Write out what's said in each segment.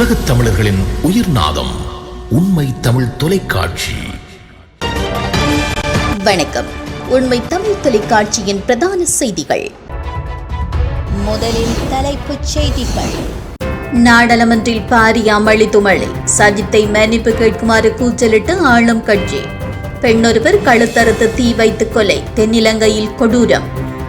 உலகத் தமிழர்களின் உயிர் நாதம் உண்மை தமிழ் தொலைக்காட்சி. வணக்கம். உண்மை தமிழ் தொலைக்காட்சியின் பிரதான செய்திகள். முதலில் தலைப்புச் செய்திகள். நாடாளுமன்றில் பாரிய அமளி துமளி. சஜித்தை மன்னிப்பு கேட்குமாறு கூச்சலிட்டு ஆளும் கட்சி. பெண்ணொருவர் கழுத்தறுத்து தீ வைத்து கொலை. தென்னிலங்கையில் கொடூரம்.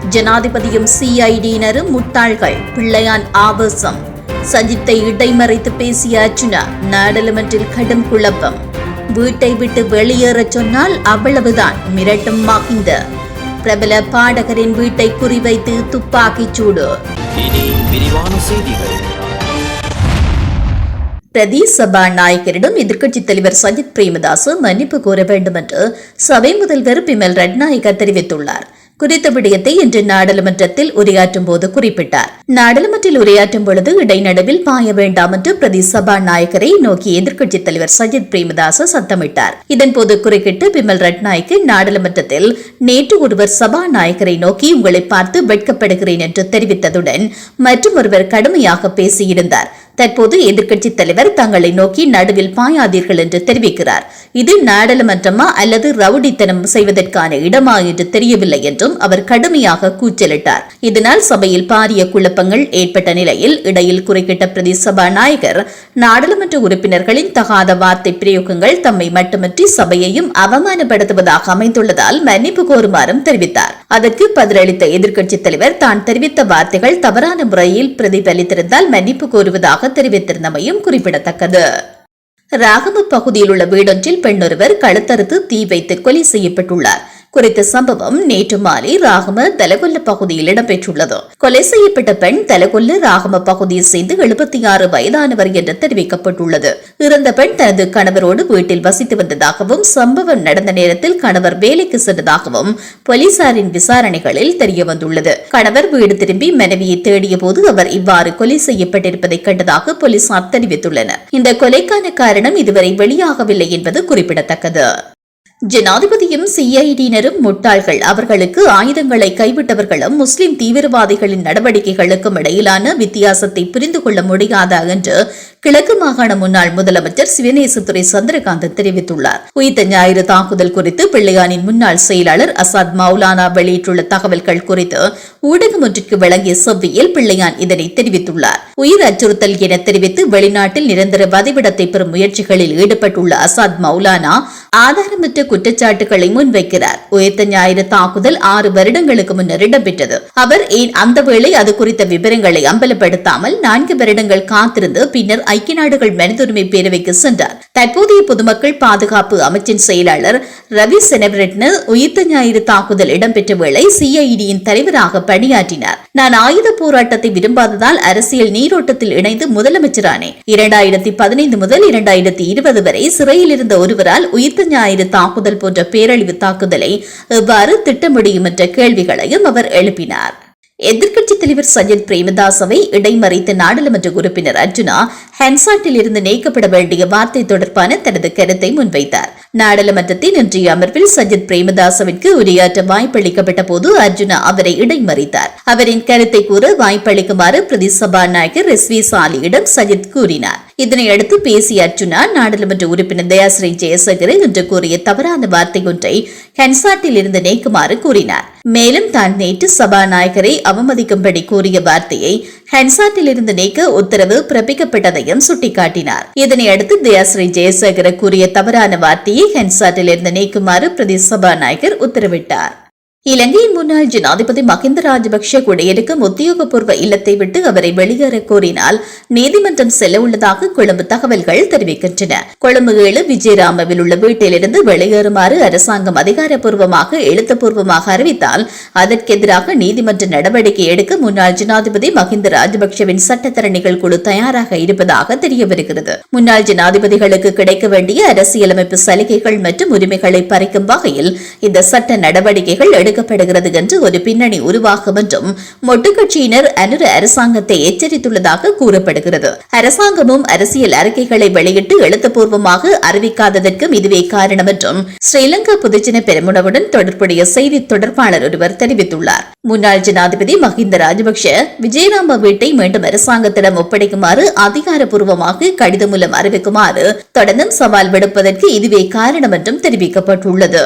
ஜனாதிபதியும் சிஐடியினரும் முட்டாள்கள். பிள்ளையான் ஆவேசம். சஜித்தை இடைமறைத்து பேசிய அர்ச்சுனா நாடாளுமன்றில் கடும் குழப்பம். வீட்டை விட்டு வெளியேறச் சொன்னால் அவ்வளவுதான் மிரட்டும் மகிந்த பிரபல பாடகரின் வீட்டை குறிவைத்து துப்பாக்கிச் சூடு. பிரதி சபாநாயகரிடம் எதிர்க்கட்சித் தலைவர் சஜித் பிரேமதாச மன்னிப்பு கோர வேண்டும் என்று சபை முதல்வர் பிமல் ரட்நாயக்க தெரிவித்துள்ளார். குறித்த விடயத்தை இன்று நாடாளுமன்றத்தில் உரையாற்றும் போது குறிப்பிட்டார். நாடாளுமன்றில் உரையாற்றும் பொழுது இடைநடுவில் பாய வேண்டாம் என்று பிரதி சபாநாயகரை நோக்கி எதிர்க்கட்சித் தலைவர் சஜித் பிரேமதாச சத்தமிட்டார். இதன்போது குறுக்கிட்டு பிமல் ரட்நாயக்கு நாடாளுமன்றத்தில் நேற்று ஒருவர் சபாநாயகரை நோக்கி உங்களை பார்த்து வெட்கப்படுகிறேன் என்று தெரிவித்ததுடன் மற்றும் ஒருவர் கடுமையாக பேசியிருந்தார். தற்போது எதிர்க்கட்சித் தலைவர் தங்களை நோக்கி நடுவில் பாயாதீர்கள் என்று தெரிவிக்கிறார். இது நாடாளுமன்றமா அல்லது ரவுடித்தனம் செய்வதற்கான இடமா என்று தெரியவில்லை என்றும் அவர் கடுமையாக கூச்சலிட்டார். இதனால் சபையில் பாரிய குழப்பங்கள் ஏற்பட்ட நிலையில் இடையில் குறுக்கிட்ட பிரதி சபாநாயகர் நாடாளுமன்ற உறுப்பினர்களின் தகாத வார்த்தை பிரயோகங்கள் தம்மை மட்டுமின்றி சபையையும் அவமானப்படுத்துவதாக அமைந்துள்ளதால் மன்னிப்பு கோருமாறும் தெரிவித்தார். அதற்கு பதிலளித்த எதிர்க்கட்சித் தலைவர் தான் தெரிவித்த வார்த்தைகள் தவறான முறையில் பிரதிபலித்திருந்தால் மன்னிப்பு கோருவதாக தெரிவித்திருந்தமையும் குறிப்பிடத்தக்கது. ராகம பகுதியில் உள்ள வீடொன்றில் பெண்ணொருவர் கழுத்தறுத்து தீ வைத்து கொலை செய்யப்பட்டுள்ளார். குறித்த சம்பவம் நேற்று மாலை ராகம தலகொல்ல பகுதியில் இடம்பெற்றுள்ளது. கொலை செய்யப்பட்ட பெண் தலகொல்ல ராகம பகுதியை சேர்ந்து எழுபத்தி ஆறு வயதானவர் என்று தெரிவிக்கப்பட்டுள்ளது. இறந்த பெண் தனது கணவரோடு வீட்டில் வசித்து வந்ததாகவும் சம்பவம் நடந்த நேரத்தில் கணவர் வேலைக்கு சென்றதாகவும் போலீசாரின் விசாரணைகளில் தெரியவந்துள்ளது. கணவர் வீடு திரும்பி மனைவியை தேடிய போது அவர் இவ்வாறு கொலை செய்யப்பட்டிருப்பதை கண்டதாக போலீசார் தெரிவித்துள்ளனர். இந்த கொலைக்கான காரணம் இதுவரை வெளியாகவில்லை என்பது குறிப்பிடத்தக்கது. ஜனாதிபதியும் சிஐடியினரும் முட்டாள்கள். அவர்களுக்கு ஆயுதங்களை கைவிட்டவர்களும் முஸ்லிம் தீவிரவாதிகளின் நடவடிக்கைகளுக்கும் இடையிலான வித்தியாசத்தை புரிந்து கொள்ள முடியாதா என்று கிழக்கு மாகாண முன்னாள் முதலமைச்சர் சிவநேசத்துறை சந்திரகாந்த் தெரிவித்துள்ளார். உயிர்த்த ஞாயிறு தாக்குதல் குறித்து பிள்ளையானின் முன்னாள் செயலாளர் அசாத் மௌலானா வெளியிட்டுள்ள தகவல்கள் குறித்து ஊடகம் ஒன்றுக்கு வழங்கிய செவ்வியில் பிள்ளையான் இதனை தெரிவித்துள்ளார். உயிர் அச்சுறுத்தல் என தெரிவித்து வெளிநாட்டில் நிரந்தர வதிவிடத்தை பெறும் முயற்சிகளில் ஈடுபட்டுள்ள அசாத் மௌலானா ஆதாரமற்ற குற்றச்சாட்டுகளை முன்வைக்கிறார். உயர்த்த ஞாயிறு தாக்குதல் ஆறு வருடங்களுக்கு முன்னர் இடம்பெற்றது. அவர் ஏன் அந்த வேளை அது குறித்த விவரங்களை அம்பலப்படுத்தாமல் நான்கு வருடங்கள் காத்திருந்து பின்னர் ஐக்கிய நாடுகள் மனிதுரிமை பேரவைக்கு சென்றார். தற்போதைய பொதுமக்கள் பாதுகாப்பு அமைச்சின் செயலாளர் ரவி செனவரெட்ன உயிர்த்த ஞாயிறு தாக்குதல் இடம்பெற்ற வேளை சிஐடியின் தலைவராக பணியாற்றினார். நான் ஆயுத போராட்டத்தை விரும்பாததால் அரசியல் நீரோட்டத்தில் இணைந்து முதலமைச்சரானேன் இரண்டாயிரத்தி பதினைந்து முதல் இரண்டாயிரத்தி இருபது வரை சிறையில் இருந்த ஒருவரால் உயிர்த்த ஞாயிறு தாக்குதல் போன்ற பேரழிவு தாக்குதலை எவ்வாறு திட்ட முடியும் என்ற கேள்விகளையும் அவர் எழுப்பினார். எதிர்க்கட்சித் தலைவர் சஜித் பிரேமதாசவை இடைமறைத்த நாடாளுமன்ற உறுப்பினர் அர்ஜுனா ஹென்சாட்டில் இருந்து நீக்கப்பட வேண்டிய வார்த்தை தொடர்பான தனது கருத்தை முன்வைத்தார். நாடாளுமன்றத்தின் இன்றைய அமர்வில் சஜித் பிரேமதாசவிற்கு உரையாற்ற வாய்ப்பளிக்கப்பட்ட போது அர்ஜுனா அவரை இடைமறித்தார். அவரின் கருத்தை கூற வாய்ப்பளிக்குமாறு பிரதி சபாநாயகர் எஸ் வி சாலியிடம் சஜித் கூறினார். இதனையடுத்து பேசிய அர்ஜுனா நாடாளுமன்ற உறுப்பினர் தயாஸ்ரீ ஜெயசேகர் இன்று கூறிய தவறான வார்த்தை ஒன்றை ஹென்சாட்டில் இருந்து நீக்குமாறு கூறினார். மேலும் தான் நேற்று சபாநாயகரை அவமதிக்கும்படி கூறிய வார்த்தையை ஹென்சாட்டில் இருந்து நீக்க உத்தரவு பிறப்பிக்கப்பட்டதையும் சுட்டிக்காட்டினார். இதனையடுத்து தயாஸ்ரீ ஜெயசேகர கூறிய தவறான வார்த்தையை ஹென்சாட்டில் இருந்து நீக்குமாறு பிரதி சபாநாயகர் உத்தரவிட்டார். இலங்கையின் முன்னாள் ஜனாதிபதி மஹிந்த ராஜபக்ஷ குடியிருக்கும் உத்தியோகபூர்வ இல்லத்தை விட்டு அவரை வெளியேற கோரினால் நீதிமன்றம் செல்ல உள்ளதாக கொழும்பு தகவல்கள் தெரிவிக்கின்றன. கொழும்பு ஏழு விஜயராமவில் உள்ள வீட்டிலிருந்து வெளியேறுமாறு அரசாங்கம் அதிகாரப்பூர்வமாக எழுத்துப்பூர்வமாக அறிவித்தால் அதற்கெதிராக நீதிமன்ற நடவடிக்கை எடுக்க முன்னாள் ஜனாதிபதி மஹிந்த ராஜபக்ஷவின் சட்டத்தரணிகள் குழு தயாராக இருப்பதாக தெரிய முன்னாள் ஜனாதிபதிகளுக்கு கிடைக்க வேண்டிய அரசியலமைப்பு சலுகைகள் மற்றும் உரிமைகளை பறிக்கும் வகையில் இந்த சட்ட நடவடிக்கைகள் எடுக்கப்படுகிறது என்று ஒரு பின்னணி உருவாகும் என்றும் மொட்டு கட்சியினர் அனுர அரசாங்கத்தை எச்சரித்துள்ளதாக கூறப்படுகிறது. அரசாங்கமும் அரசியல் அறிக்கைகளை வெளியிட்டு எழுத்துப்பூர்வமாக அறிவிக்காததற்கும் இதுவே காரணம் என்றும் ஸ்ரீலங்கா பொதுஜன பெருமுனவுடன் தொடர்புடைய செய்தி தொடர்பாளர் ஒருவர் தெரிவித்துள்ளார். முன்னாள் ஜனாதிபதி மஹிந்த ராஜபக்ஷ விஜயராம வீட்டை மீண்டும் அரசாங்கத்திடம் ஒப்படைக்குமாறு அதிகாரப்பூர்வமாக கடிதம் மூலம் அறிவிக்குமாறு தொடர்ந்தும் சவால் விடுப்பதற்கு இதுவே காரணம் என்றும் தெரிவிக்கப்பட்டுள்ளது.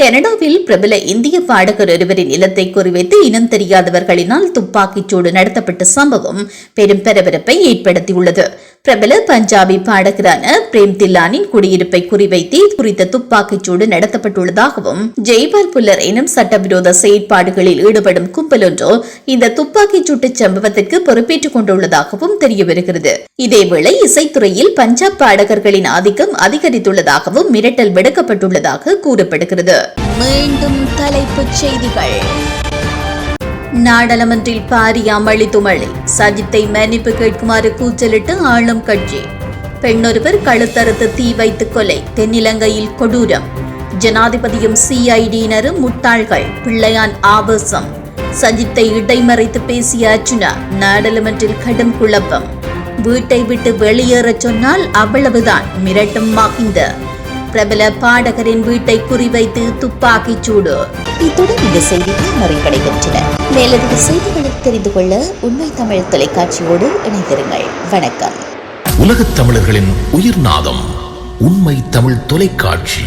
கனடாவில் பிரபல இந்திய பாடகர் ஒருவரின் இல்லத்தை குறிவைத்து இனம் தெரியாதவர்களினால் துப்பாக்கிச்சூடு நடத்தப்பட்ட சம்பவம் பெரும் பரபரப்பை ஏற்படுத்தியுள்ளது. பிரபல பஞ்சாபி பாடகரான பிரேம் தில்லானின் குடியிருப்பை குறிவைத்து குறித்த துப்பாக்கிச்சூடு நடத்தப்பட்டுள்ளதாகவும் ஜெய்பால் புல்லர் எனும் சட்டவிரோத செயற்பாடுகளில் ஈடுபடும் கும்பல் ஒன்றோ இந்த துப்பாக்கிச் சூட்டு சம்பவத்திற்கு பொறுப்பேற்றுக் கொண்டுள்ளதாகவும் தெரிய வருகிறது இதேவேளை இசைத்துறையில் பஞ்சாப் பாடகர்களின் ஆதிக்கம் அதிகரித்துள்ளதாகவும் மிரட்டல் விடுக்கப்பட்டுள்ளதாக கூறப்படுகிறது. மீண்டும் தலைப்புச் செய்திகள். நாடாளுமன்றில் பாரிய அமளி துமளி. சஜித்தை மன்னிப்பு கேட்குமாறு கூச்சலிட்டு ஆளும் கட்சி. பெண்ணொருவர் கழுத்தறுத்து தீ வைத்து கொலை. தென்னிலங்கையில் கொடூரம். ஜனாதிபதியும் சிஐடியினரும் முட்டாள்கள். பிள்ளையான் ஆவேசம். சஜித்தை இடைமறைத்து பேசிய அர்ஜுனா நாடாளுமன்றில் கடும் குழப்பம். வீட்டை விட்டு வெளியேறச் சொன்னால் அவ்வளவுதான். மிரட்டும் மகிந்த. பிரபல பாடகரின் வீட்டை குறிவைத்து துப்பாக்கிச் சூடு. இத்துடன் இந்த செய்திகள் நிறைவடைகின்றன. மேலதிக செய்திகளை தெரிந்து கொள்ள உண்மை தமிழ் தொலைக்காட்சியோடு இணைந்திருங்கள். வணக்கம். உலகத் தமிழர்களின் உயிர்நாதம் உண்மை தமிழ் தொலைக்காட்சி.